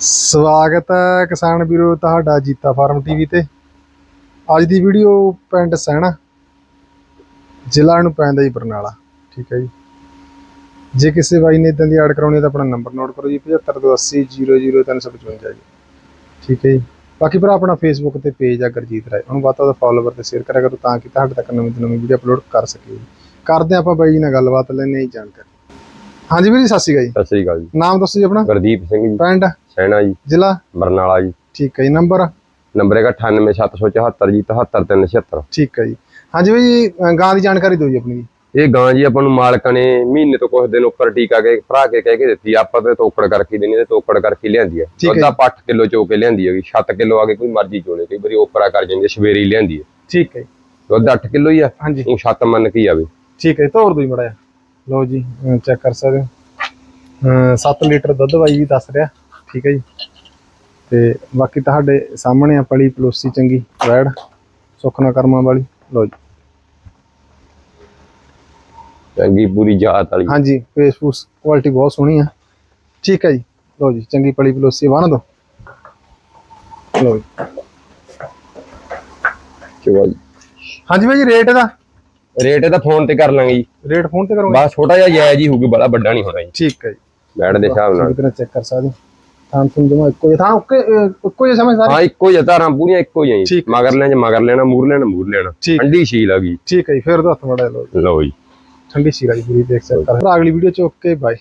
ਸਵਾਗਤ ਹੈ ਕਿਸਾਨ ਵੀਰੋ, ਤੁਹਾਡਾ ਜੀਤਾ ਫਾਰਮ ਟੀਵੀ ਤੇ। ਅੱਜ ਦੀ ਵੀਡੀਓ ਪਿੰਡ ਸੈਣਾ, ਜ਼ਿਲ੍ਹਾ ਨੂੰ ਪੈਂਦਾ ਜੀ ਬਰਨਾਲਾ। ਠੀਕ ਹੈ ਜੀ। ਜੇ ਕਿਸੇ ਬਾਈ ਨੇ ਇਦਾਂ ਦੀ ਐਡ ਕਰਾਉਣੀ ਹੈ ਤਾਂ ਆਪਣਾ ਨੰਬਰ ਨੋਟ ਕਰੋ ਜੀ 7528000355 ਜੀ। ਠੀਕ ਹੈ ਜੀ। ਬਾਕੀ ਭਰਾ, ਆਪਣਾ ਫੇਸਬੁੱਕ ਤੇ ਪੇਜ ਆ ਗੁਰਜੀਤ ਰਾਏ। ਉਹਨੂੰ ਬਾਤਾਂ ਦਾ ਫਾਲੋਵਰ ਤੇ ਸ਼ੇਅਰ ਕਰਿਆ ਕਰੋ ਤਾਂ ਕਿ ਤੁਹਾਡੇ ਤੱਕ ਨਵੀਂ ਤੋਂ ਨਵੀਂ ਵੀਡੀਓ ਅਪਲੋਡ ਕਰ ਸਕੀਏ। ਕਰਦੇ ਹਾਂ ਆਪਾਂ ਬਾਈ ਜੀ ਨਾਲ ਗੱਲਬਾਤ ਲੈਣੇ ਹੀ ਜਾਣਕਾਰੀ। ਹਾਂਜੀ ਵੀਰ ਜੀ ਸਤਿ ਸ਼੍ਰੀ ਅਕਾਲ ਜੀ। ਸਤਿ ਸ੍ਰੀ ਅਕਾਲ ਜੀ। ਨਾਮ ਦੱਸੋ ਜੀ ਆਪਣਾ? ਗੁਰਦੀਪ ਸਿੰਘ ਜੀ। ਪਿੰਡ? ਸੈਣਾ ਜੀ। ਜ਼ਿਲ੍ਹਾ? ਬਰਨਾਲਾ ਜੀ। ਠੀਕ ਹੈ ਜੀ ਨੰਬਰ? ਨੰਬਰ ਹੈਗਾ 98774 ਜੀ 77376 ਠੀਕ ਹੈ ਜੀ। ਹਾਂਜੀ ਬਾਈ ਜੀ ਗਾਂ ਦੀ ਜਾਣਕਾਰੀ ਦਿਓ ਜੀ ਆਪਣੀ। ਇਹ ਗਾਂ ਜੀ ਆਪਾਂ ਨੂੰ ਮਾਲਕਾਂ ਨੇ ਮਹੀਨੇ ਤੋਂ ਕੁਝ ਦਿਨ ਉੱਪਰ ਟੀਕਾ ਕੇ ਭਰਾ ਕੇ ਕਹਿ ਕੇ ਦਿੱਤੀ। ਆਪਾਂ ਤੇ ਤੋਕੜ ਕਰਕੇ ਦੇਣੀ ਤੇ ਤੋਕੜ ਕਰਕੇ ਲਿਆਂਦੀ ਹੈ। ਹੈ ਆਪਾਂ 8 ਕਿਲੋ ਚੋ ਕੇ ਲਿਆਂਦੀ ਹੈਗੀ 7 ਕਿਲੋ ਆ ਕੇ ਕੋਈ ਮਰਜ਼ੀ ਚੋਲੇ ਕਈ ਵਾਰੀ ਓਪਰਾ ਕਰ ਜਾਂਦੀ ਹੈ, ਸਵੇਰੇ ਹੀ ਲਿਆਂਦੀ ਹੈ। ਠੀਕ ਹੈ ਦੁੱਧ 8 ਕਿਲੋ ਹੀ ਆ ਹਾਂਜੀ। ਉਹ 7 ਮੰਨ ਕੇ ਹੀ ਆਵੇ। ਠੀਕ ਹੈ ਤੋਰ ਦੋ ਜੀ ਮੜਾ ਲਓ ਜੀ ਚੈੱਕ ਕਰ ਸਕਦੇ ਹੋ। 7 ਲੀਟਰ ਦੁੱਧ ਬਾਈ ਵੀ ਦੱਸ ਰਿਹਾ ਠੀਕ ਹੈ ਜੀ। ਤੇ ਬਾਕੀ ਤੁਹਾਡੇ ਸਾਹਮਣੇ ਆ ਪਲੀ ਪਲੋਸੀ ਚੰਗੀ ਵੈੜ ਸੁਖਨਾ ਕਰਮਾਂ ਵਾਲੀ ਲਓ ਜੀ। ਚੰਗੀ ਪੂਰੀ ਜਾਤ ਵਾਲੀ। ਹਾਂਜੀ ਫੇਸ ਫੂਸ ਕੁਆਲਿਟੀ ਬਹੁਤ ਸੋਹਣੀ ਆ। ਠੀਕ ਹੈ ਜੀ ਲਓ ਜੀ ਚੰਗੀ ਪਲੀ ਪਲੋਸੀ ਬੰਨ ਦੋ ਲਓ ਜੀ। ਚਲੋ ਹਾਂਜੀ ਜੀ ਰੇਟ ਇਹਦਾ ਰੇਟ ਇਹਦਾ ਫੋਨ ਤੇ ਕਰ ਲਾਂਗੇ ਜੀ। ਰੇਟ ਫੋਨ ਤੇ ਕਰੋਗੇ? ਬਸ ਛੋਟਾ ਜਿਹਾ ਜਾਇਜ਼ ਹੀ ਹੋਊਗੀ ਬੜਾ ਵੱਡਾ ਨਹੀਂ ਹੋਣਾ ਜੀ। ਠੀਕ ਹੈ ਜੀ। ਬੈਡ ਦੇ ਹਿਸਾਬ ਨਾਲ। ਤਰ੍ਹਾਂ ਚੈੱਕ ਕਰ ਸਕਦੇ। ਥਾਂ ਤੁਹਾਨੂੰ ਜਮਾ ਇੱਕੋ ਜਿਹਾ ਥਾਂ ਓਕੇ ਇੱਕੋ ਜਿਹਾ ਸਮਝ ਸਾਰੇ ਹਾਂ ਇੱਕੋ ਹੀ ਆ, ਧਾਰਾਂ ਪੂਰੀਆਂ ਇੱਕੋ ਹੀ ਆ ਜੀ। ਮਗਰ ਲੈਣ ਚ ਮਗਰ ਲੈਣਾ ਮੂਰ ਲੈਣਾ ਮੂਰ ਲੈਣਾ। ਠੰਡੀ ਸ਼ੀਲ ਆ ਗਈ। ਠੀਕ ਹੈ ਜੀ ਫਿਰ ਦੋ ਹੱਥ ਮੜਾ ਲਓ ਜੀ। ਲਓ ਜੀ। ਠੰਡੀ ਸੀਰਾ ਜੀ ਪੂਰੀ ਦੇਖ ਸਕਦੇ ਹੋ ਅਗਲੀ ਵੀਡੀਓ ਚ ਓਕੇ ਬਾਏ